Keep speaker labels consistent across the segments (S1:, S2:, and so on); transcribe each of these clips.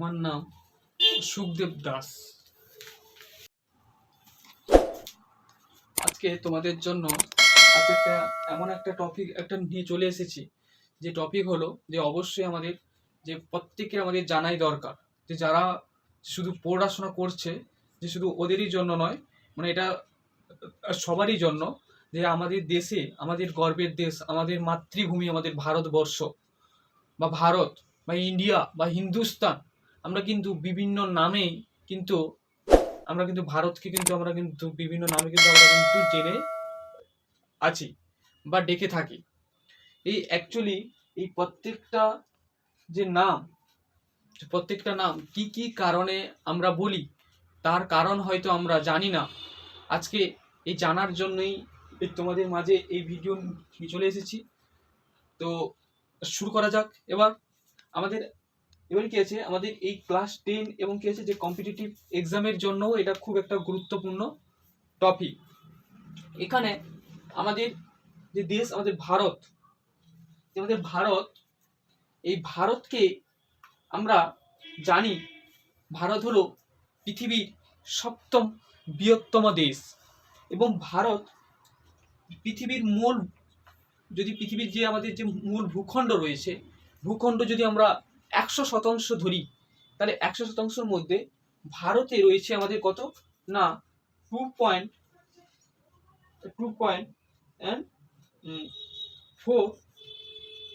S1: আমার নাম সুখদেব দাস। আজকে তোমাদের জন্য আজকে এমন একটা টপিক একটা নিয়ে চলে এসেছি। যে টপিক হলো যে অবশ্যই আমাদের যে প্রত্যেকের আমাদের জানাই দরকার। যে যারা শুধু পড়াশোনা করছে, যে শুধু ওদেরই জন্য নয় মানে এটা সবারই জন্য যে আমাদের দেশে, আমাদের গর্বের দেশ, আমাদের মাতৃভূমি আমাদের ভারতবর্ষ বা ভারত বা ইন্ডিয়া বা হিন্দুস্তান আমরা কিন্তু বিভিন্ন নামে কিন্তু, আমরা কিন্তু ভারতকে কিন্তু, আমরা কিন্তু বিভিন্ন নামে কিন্তু আমরা কিন্তু জেনে আছি বা ডেকে থাকি। এই অ্যাকচুয়ালি এই প্রত্যেকটা যে নাম, প্রত্যেকটা নাম কি কি কারণে আমরা বলি, তার কারণ হয়তো আমরা জানি না। আজকে এই জানার জন্যই তোমাদের মাঝে এই ভিডিও চলে এসেছি। তো শুরু করা যাক। এবার আমাদের এবার কি আছে? আমাদের এই ক্লাস টেন এবং কি আছে? যে কম্পিটিটিভ এক্সামের জন্য এটা খুব একটা গুরুত্বপূর্ণ টপিক এখানে আমাদের যে দেশ, আমাদের ভারত আমাদের ভারত, এই ভারতকে আমরা জানি, ভারত হলো পৃথিবীর সপ্তম বৃহত্তম দেশ। এবং ভারত পৃথিবীর মূল, যদি পৃথিবীর যে আমাদের যে মূল ভূখণ্ড রয়েছে, ভূখণ্ড যদি আমরা একশো শতাংশ ধরি, তাহলে একশো শতাংশের মধ্যে ভারতে রয়েছে আমাদের কত? না two point two point and four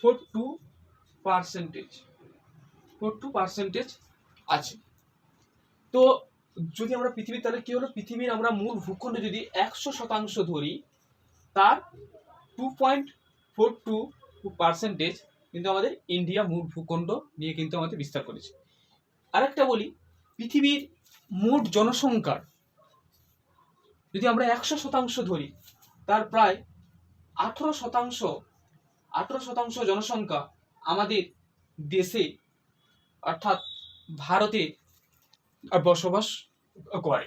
S1: four two percentage four two percentage আছে। তো যদি আমরা পৃথিবীর, তাহলে কি হলো? পৃথিবীর আমরা মূল ভূখণ্ড যদি একশো শতাংশ ধরি, তার two point four two percentage কিন্তু আমাদের ইন্ডিয়া মূল ভূখণ্ড নিয়ে কিন্তু আমাদের বিস্তার করেছে। আরেকটা বলি, পৃথিবীর মোট জনসংখ্যার যদি আমরা একশো শতাংশ ধরি, তার প্রায় আঠেরো শতাংশ আঠেরো শতাংশ জনসংখ্যা আমাদের দেশে, অর্থাৎ ভারতে বসবাস করে।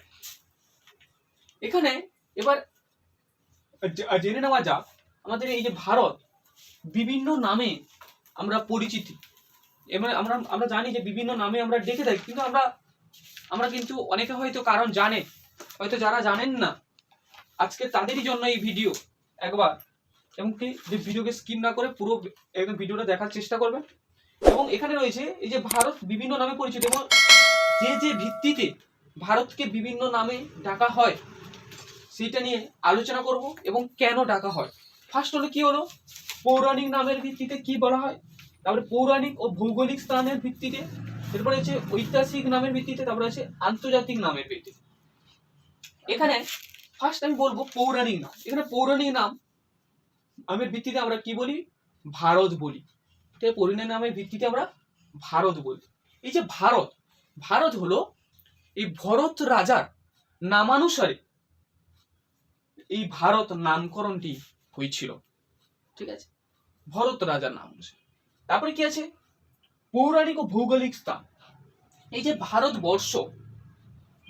S1: এখানে এবার জেনে নেওয়া যাক, আমাদের এই যে ভারত বিভিন্ন নামে আমরা পরিচিতি। এবার আমরা আমরা জানি যে বিভিন্ন নামে আমরা ডেকে থাকি, কিন্তু আমরা আমরা কিন্তু অনেকে হয়তো কারণ জানে, হয়তো যারা জানেন না। আজকে তাদেরই জন্য এই ভিডিও একবার। এমনকি যে ভিডিওকে স্কিপ না করে পুরো একদম ভিডিওটা দেখার চেষ্টা করবেন। এবং এখানে রয়েছে এই যে ভারত বিভিন্ন নামে পরিচিত এবং যে যে ভিত্তিতে ভারতকে বিভিন্ন নামে ডাকা হয় সেইটা নিয়ে আলোচনা করব এবং কেন ডাকা হয়। ফার্স্ট হলো কি হলো? পৌরাণিক নামের ভিত্তিতে কি বলা হয়? তারপরে পৌরাণিক ও ভৌগোলিক স্থানের ভিত্তিতে, এরপরে হচ্ছে ঐতিহাসিক নামের ভিত্তিতে, তারপরে আছে আন্তর্জাতিক নামের ভিত্তিতে। এখানে ফার্স্ট আমি বলব পৌরাণিক নাম। এখানে পৌরাণিক নাম নামের ভিত্তিতে আমরা কি বলি? ভারত বলি। ঠিক পৌরাণিক নামের ভিত্তিতে আমরা ভারত বলি। এই যে ভারত ভারত হলো এই ভরত রাজার নামানুসারে এই ভারত নামকরণটি হয়েছিল। ঠিক আছে? ভরত রাজার নাম অনুসারে তারপরে কি আছে? পৌরাণিক ও ভৌগোলিক স্থান। এই যে ভারতবর্ষ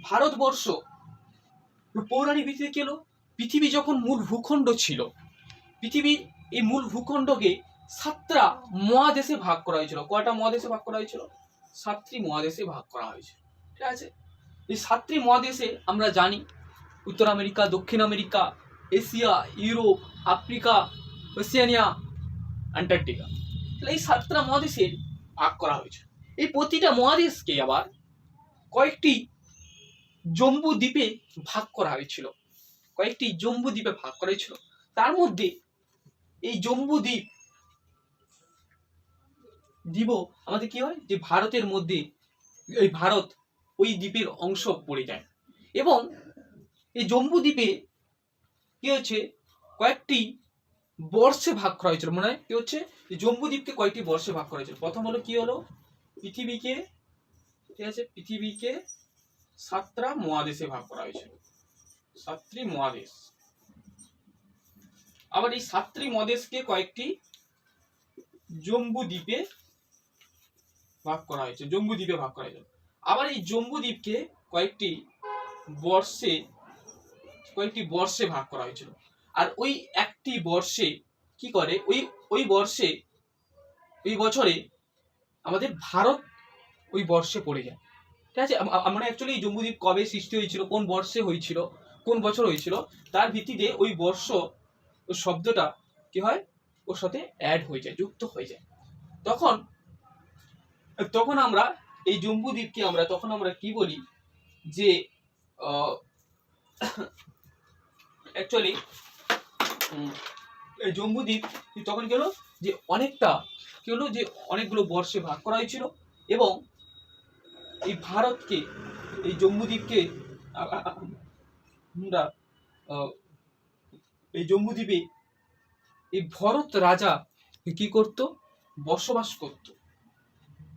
S1: ভারতবর্ষ, পৌরাণিক ভিত্তিতে কি হলো? পৃথিবী যখন মূল ভূখণ্ড ছিল, পৃথিবীর এই মূল ভূখণ্ডকে সাতটা মহাদেশে ভাগ করা হয়েছিল। কয়টা মহাদেশে ভাগ করা হয়েছিল? সাতটি মহাদেশে ভাগ করা হয়েছিল। ঠিক আছে? এই সাতটি মহাদেশে আমরা জানি, উত্তর আমেরিকা, দক্ষিণ America, Asia, Europe, Africa, Oceania, Antarctica. তাহলে এই সাতটা মহাদেশের ভাগ করা হয়েছে। এই প্রতিটা মহাদেশকে আবার কয়েকটি জম্বু দ্বীপে ভাগ করা হয়েছিল। কয়েকটি জম্বু দ্বীপে ভাগ করা হয়েছিল। তার মধ্যে এই জম্বু দ্বীপ দ্বীপ আমাদের কি হয়? যে ভারতের মধ্যে এই ভারত ওই দ্বীপের অংশ পড়ে যায়। এবং এই জম্বু দ্বীপে কি হচ্ছে কয়েকটি বর্ষে ভাগ করা হয়েছিল। মনে হয় কি হচ্ছে? যে জম্বু দ্বীপকে কয়েকটি বর্ষে ভাগ করা হয়েছিল। প্রথম হলো কি হলো? পৃথিবীকে, ঠিক আছে? পৃথিবীকে সাতটা মহাদেশে ভাগ করা হয়েছিল। সাতটি মহাদেশ। আবার এই সাতটি মহাদেশকে কয়েকটি জম্বু দ্বীপে ভাগ করা হয়েছে। জম্বু দ্বীপে ভাগ করা হয়েছে আবার এই জম্বু দ্বীপকে কয়েকটি বর্ষে কয়েকটি বর্ষে ভাগ করা হয়েছিল। আর ওই একটি বর্ষে কি করে? ওই ওই বর্ষে, ওই বছরে আমাদের ভারত ওই বর্ষে পড়ে যায়। ঠিক আছে? আম- আম- মানে অ্যাকচুয়ালি এই জম্বুদ্বীপ কবে সৃষ্টি হয়েছিল? কোন বর্ষে হয়েছিল? কোন বছর হয়েছিল? তার ভিত্তিতে ওই বর্ষ, ওই শব্দটা কি হয়? ওর সাথে অ্যাড হয়ে যায়, যুক্ত হয়ে যায়। তখন তখন আমরা এই জম্বুদ্বীপকে আমরা, তখন আমরা কি বলি? যে অ্যাকচুয়ালি জম্বুদ্বীপ তখন কি হলো? যে অনেকটা কি হলো? যে অনেকগুলো বর্ষে ভাগ করা হয়েছিল এবং এই ভারতকে, এই আ- আমরা এই জম্বুদ্বীপে এই ভরত রাজা কি করত? বসবাস করত।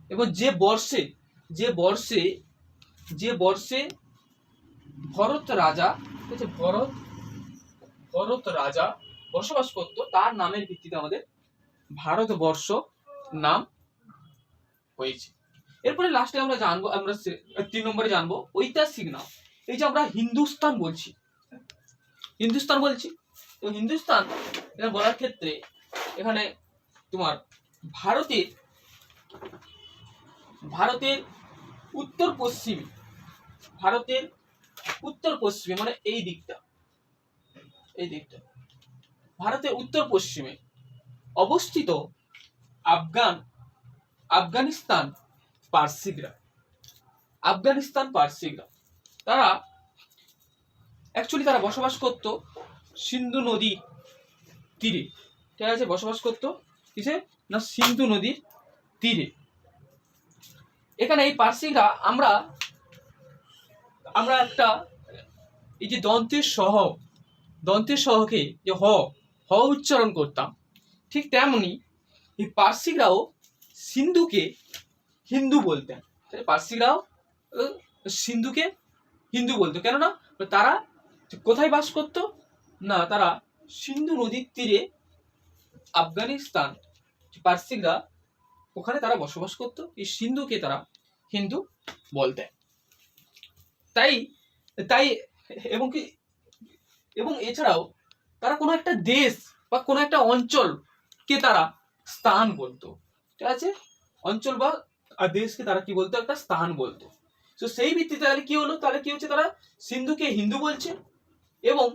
S1: এবং যে বর্ষে যে বর্ষে যে বর্ষে ভরত রাজা ভরত ভরত রাজা বসবাস করত, তার নামের ভিত্তিতে আমাদের ভারতবর্ষ নাম হয়েছে। এরপরে লাস্টে আমরা জানব, আমরা তিন নম্বরে জানব, ঐতিহাসিক নাম। এই যে আমরা হিন্দুস্তান বলছি। হিন্দুস্তান বলছি। তো হিন্দুস্তান এটা বলার ক্ষেত্রে এখানে তোমার ভারতের ভারতের উত্তর পশ্চিমে, ভারতের উত্তর পশ্চিমে মানে এই দিকটা এই দিকটা। ভারতের উত্তর পশ্চিমে অবস্থিত আফগান, আফগানিস্তান পার্সিকরা আফগানিস্তান পার্সিকরা তারা অ্যাকচুয়ালি তারা বসবাস করত সিন্ধু নদী তীরে। ঠিক আছে? বসবাস করত কিসে? না, সিন্ধু নদীর তীরে। এখানে এই পার্সিকরা আমরা আমরা একটা এই যে দন্তের সহ, দন্তের সহকে যে হ হ উচ্চারণ করতাম। ঠিক তেমনি এই পার্সিকরাও সিন্ধুকে হিন্দু বলতেন। পার্সিকরাও সিন্ধুকে হিন্দু বলতো। কেননা তারা কোথায় বাস করতো? না, তারা সিন্ধু নদীর তীরে আফগানিস্তান পার্সিকরা ওখানে তারা বসবাস করতো। এই সিন্ধুকে তারা হিন্দু বলতেন। তাই তাই, এবং কি, এবং এছাড়াও তারা কোনো একটা দেশ বা কোনো একটা অঞ্চলকে তারা স্থান বলতো, ঠিক আছে? অঞ্চল বা আর দেশকে তারা কি বলতো? একটা স্থান বলতো। তো সেই ভিত্তিতে তাহলে কি হলো? তাহলে কি হচ্ছে? তারা সিন্ধুকে হিন্দু বলছে এবং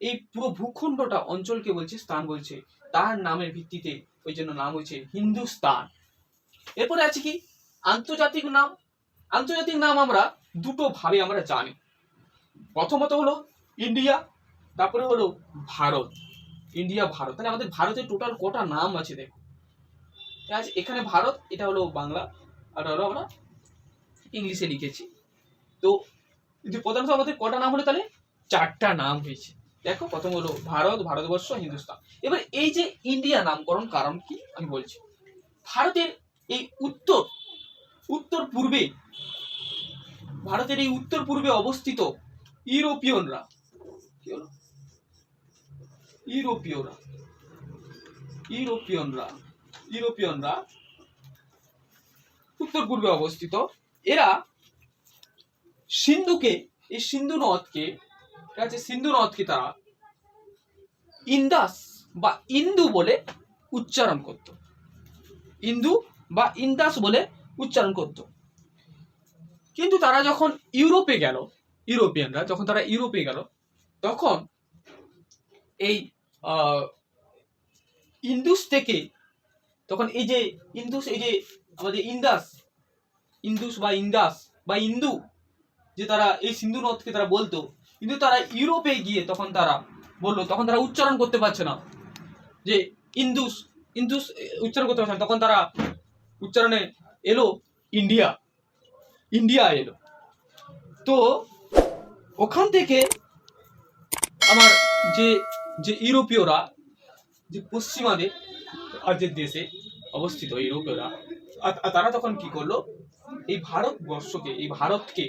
S1: এই পুরো ভূখণ্ডটা অঞ্চলকে বলছে, স্থান বলছে। তার নামের ভিত্তিতে ওই জন্য নাম হয়েছে হিন্দুস্তান। এরপরে আছে কি? আন্তর্জাতিক নাম। আন্তর্জাতিক নাম আমরা দুটো ভাবে আমরা জানি। প্রথমত হলো ইন্ডিয়া তারপরে হলো ভারত ইন্ডিয়া ভারত। তাহলে আমাদের ভারতের টোটাল কটা নাম আছে দেখো। আছে? এখানে ভারত, এটা হলো বাংলা, আর হলো আমরা ইংলিশে লিখেছি। তো প্রধানত আমাদের কটা নাম হলো তাহলে? চারটা নাম হয়েছে। দেখো, প্রথম হলো ভারত, ভারতবর্ষ, হিন্দুস্তান। এবার এই যে ইন্ডিয়া নামকরণ কারণ কি? আমি বলছি। ভারতের এই উত্তর উত্তর পূর্বে, ভারতের এই উত্তর পূর্বে অবস্থিত ইউরোপিয়নরা, কি হলো? ইউরোপীয়রা। ইউরোপিয়নরা। ইউরোপিয়নরা উত্তর পূর্বে অবস্থিত। এরা সিন্ধুকে, এই সিন্ধু নদকে ঠিক আছে সিন্ধু নদকে তারা ইন্দাস বা ইন্দু বলে উচ্চারণ করত। ইন্দু বা ইন্দাস বলে উচ্চারণ করত। কিন্তু তারা যখন ইউরোপে গেল, ইউরোপিয়ানরা যখন তারা ইউরোপে গেল, তখন এই ইন্দুস থেকে তখন এই যে ইন্দুস, এই যে আমাদের ইন্দাস, ইন্দুস বা ইন্দাস বা ইন্দু, যে তারা এই সিন্ধু নদকে তারা বলতো, কিন্তু তারা ইউরোপে গিয়ে তখন তারা বলল, তখন তারা উচ্চারণ করতে পারছে না। যে ইন্দুস ইন্দুস উচ্চারণ করতে পারছে না। তখন তারা উচ্চারণে এলো, ইন্ডিয়া ইন্ডিয়া এলো। তো ওখান থেকে আমার যে যে ইউরোপীয়রা, যে পশ্চিমাদের আর যে দেশে অবস্থিত ইউরোপীয়রা তারা তখন কি করল? এই ভারতবর্ষকে, এই ভারতকে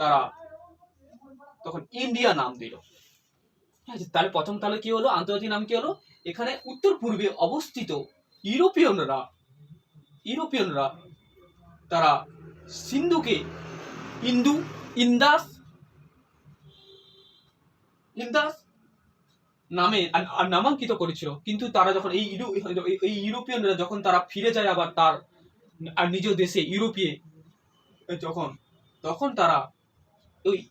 S1: তারা তখন ইন্ডিয়া নাম দিল। তাহলে প্রথম তাহলে কি হলো? আন্তর্জাতিক নাম কি হলো? এখানে উত্তর পূর্বে অবস্থিত ইউরোপিয়নরা ইউরোপিয়নরা তারা সিন্ধুকে ইন্দু, ইন্দাস ইন্দাস নামে নামাঙ্কিত করেছিল। কিন্তু তারা যখন এই এই- ইউরোপিয়ানরা যখন তারা ফিরে যায় আবার তার, আর নিজ দেশে, ইউরোপে, যখন, তখন তারা ওই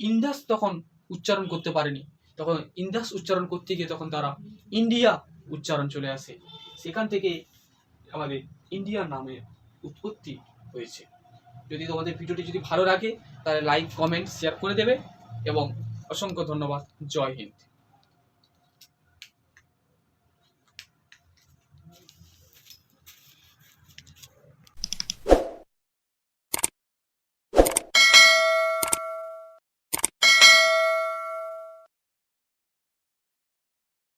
S1: ইন্দাস তখন উচ্চারণ করতে পারেনি। তখন ইন্দাস উচ্চারণ করতে গিয়ে তখন তারা ইন্ডিয়া উচ্চারণ চলে আসে। সেখান থেকে আমাদের ইন্ডিয়া নামের উৎপত্তি হয়েছে। যদি তোমাদের ভিডিওটি যদি ভালো লাগে, তাহলে লাইক কমেন্ট শেয়ার করে দেবে এবং অসংখ্য ধন্যবাদ। জয় হিন্দ।